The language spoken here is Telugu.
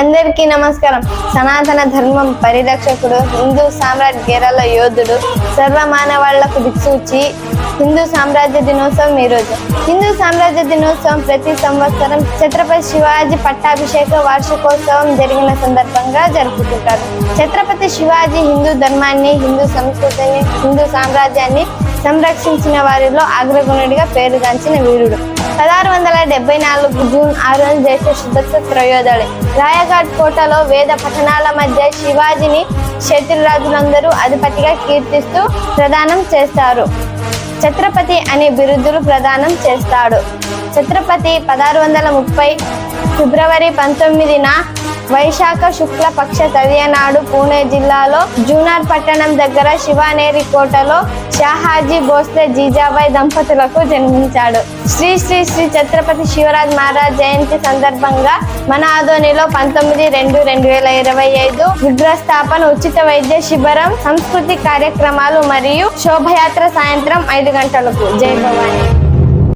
అందరికీ నమస్కారం. సనాతన ధర్మం పరిరక్షకుడు హిందూ సామ్రాట్ గేరల యోధుడు సర్వమానవాళ్ళకు దిక్సూచి హిందూ సామ్రాజ్య దినోత్సవం ఈరోజు హిందూ సామ్రాజ్య దినోత్సవం ప్రతి సంవత్సరం ఛత్రపతి శివాజీ పట్టాభిషేక వార్షికోత్సవం జరిగిన సందర్భంగా జరుపుకుంటారు. ఛత్రపతి శివాజీ హిందూ ధర్మాన్ని హిందూ సంస్కృతిని హిందూ సామ్రాజ్యాన్ని సంరక్షించిన వారిలో అగ్రగుణుడిగా పేరుగాంచిన వీరుడు. పదహారు వందల డెబ్బై నాలుగు జూన్ ఆరు దేశ శుద్ధత్వ త్రయోదళి రాయఘాట్ కోటలో వేద పఠనాల మధ్య శివాజీని శత్రురాజులందరూ అధిపతిగా కీర్తిస్తూ ప్రదానం చేస్తారు. ఛత్రపతి అనే బిరుదులు ప్రదానం చేస్తాడు. ఛత్రపతి పదహారు వందల ముప్పై ఫిబ్రవరి పంతొమ్మిదిన వైశాఖ శుక్ల పక్ష తదియనాడు పూణే జిల్లాలో జూనార్ పట్టణం దగ్గర శివానేరి కోటలో షాహాజీ భోస్లే జీజాబాయి దంపతులకు జన్మించాడు. శ్రీ శ్రీ శ్రీ ఛత్రపతి శివరాజ్ మహారాజ్ జయంతి సందర్భంగా మన ఆదోనిలో పంతొమ్మిది రెండు రెండు వేల ఇరవై ఐదు విగ్రహస్థాపన ఉచిత వైద్య శిబిరం సంస్కృతి కార్యక్రమాలు మరియు శోభయాత్ర సాయంత్రం ఐదు గంటలకు. జై భవాని.